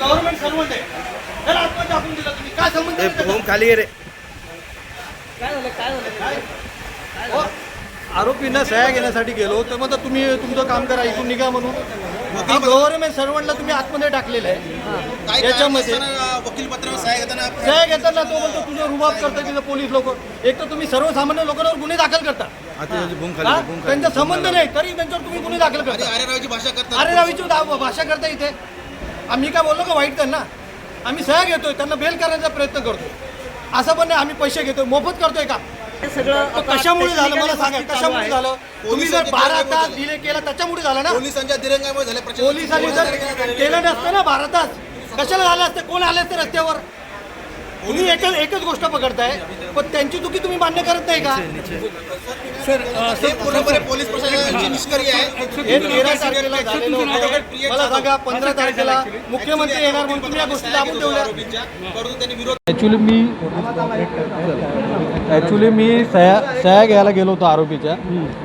Government servant आहे. त्याला आत्महत्या दाखवून दिलं तुम्ही काय संबंध आहे? त्याचा? खाली रे. हो, आरोपींना सह्या घेण्यासाठी गेलो तर मग तुम्ही तुमचं काम करा इथून निघा म्हणून. गव्हर्नमेंट सर्वंटला तुम्ही आतमध्ये टाकलेलं आहे. याच्यामध्ये वकील सह्या घेताना सह्या घेताना तो म्हणतो तुझं रुबाब करता तिथं पोलीस लोक. एक तर तुम्ही सर्वसामान्य लोकांवर गुन्हे दाखल करता. हा? त्यांचा संबंध नाही तरी त्यांच्यावर तुम्ही गुन्हे दाखल करता. आर्यरावची भाषा करतात अरे रावीची भाषा करता इथे. आम्ही काय बोललो का वाईट त्यांना? आम्ही सह्या घेतोय त्यांना बेल करण्याचा प्रयत्न करतोय. असं पण नाही आम्ही पैसे घेतोय मोफत करतोय का? हे सगळं कशामुळे झालं? मला सांगा कशामुळे. झालं? तुम्ही जर बारा तास डिले केला त्याच्यामुळे झालं ना? पोलिसांच्या दिरंगामुळे झाले पोलिसांनी जर केलं नसतं ना बारा तास? कशाला झालं असतं? कोण आले असते रस्त्यावर? तुम्ही एकच एकच गोष्ट पकडताय पण त्यांची चुकी तुम्ही मान्य करत नाही का हे पूर्णपणे पोलीस प्रशासनाची निष्क्रिय आहे हे तेरा तारखेला झालेलं होतं मला सांगा पंधरा तारखेला मुख्यमंत्री येणार म्हणून तुम्ही या गोष्टी दाबून ठेवल्या परंतु त्यांनी विरोध ॲक्च्युली मी ॲक्च्युली मी सह्या सह्या घ्यायला गेलो होतो आरोपीच्या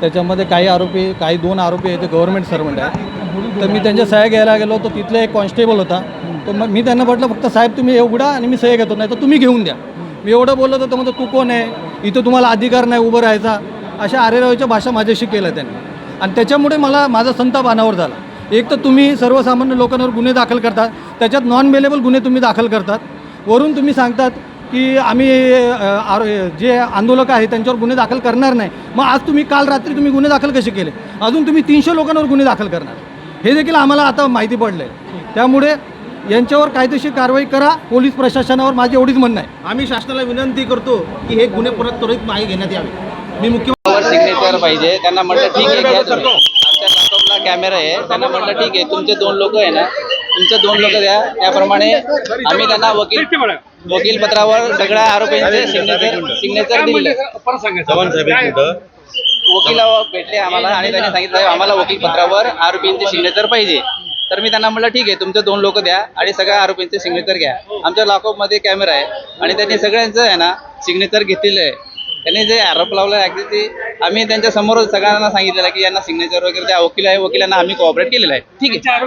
त्याच्यामध्ये काही आरोपी काही दोन आरोपी आहेत ते गव्हर्नमेंट सर्वंट आहे तर मी त्यांच्या सह्या घ्यायला गेलो तर तिथले एक कॉन्स्टेबल होता. तर मग मी त्यांना म्हटलं फक्त साहेब तुम्ही एवढा उघडा आणि मी सह्या घेतो नाही तर तुम्ही घेऊन द्या. मी एवढं बोललो होतो तर म्हणतो तू कोण आहे? इथं तुम्हाला अधिकार नाही उभं राहायचा. अशा आरेरावीच्या भाषा माझ्याशी केल्या त्यांनी. आणि त्याच्यामुळे मला माझा संताप अनावर झाला. एक तर तुम्ही सर्वसामान्य लोकांवर गुन्हे दाखल करतात त्याच्यात नॉन बेलेबल गुन्हे तुम्ही दाखल करतात. वरून तुम्ही सांगतात की आम्ही जे आंदोलक आहे त्यांच्यावर गुन्हे दाखल करणार नाही. मग आज तुम्ही काल रात्री तुम्ही गुन्हे दाखल कसे केले? अजून तुम्ही तीनशे लोकांवर गुन्हे दाखल करणार. हे देखील आम्हाला आता माहिती पडलं आहे त्यामुळे यांच्यावर कायदेशीर कारवाई करा पोलीस प्रशासनावर माझी एवढीच म्हणणं आहे. आम्ही शासनाला विनंती करतो की हे गुन्हे परत त्वरित मागे घेण्यात यावे. मी मुख्य सिग्नेचर पाहिजे. त्यांना म्हटलं ठीक आहे घ्या तुम्ही. आमच्या लॅपटॉपला कॅमेरा आहे. त्यांना म्हटलं ठीक आहे तुमचे दोन लोक आहे ना तुमचे दोन लोक द्या. त्याप्रमाणे आम्ही त्यांना वकील वकील पत्रावर सगळ्या आरोपींचे सिग्नेचर सिग्नेचर दिले. वकिलावर भेटले आम्हाला आणि त्यांनी सांगितलं आम्हाला वकील पत्रावर आरोपींचे सिग्नेचर पाहिजे. तर मी त्यांना म्हटलं ठीक आहे तुमचे दोन लोक द्या आणि सगळ्या आरोपींचे सिग्नेचर घ्या. आमच्या लॉकअपमध्ये कॅमेरा आहे आणि त्यांनी सगळ्यांचं आहे ना सिग्नेचर घेतलेलं आहे. त्यांनी जे आरोप लावला आहे ते आम्ही त्यांच्यासमोर सगळ्यांना सांगितलेलं की यांना सिग्नेचर वगैरे त्या वकील आहे वकिलांना आम्ही कोऑपरेट केलेलं आहे. ठीक आहे.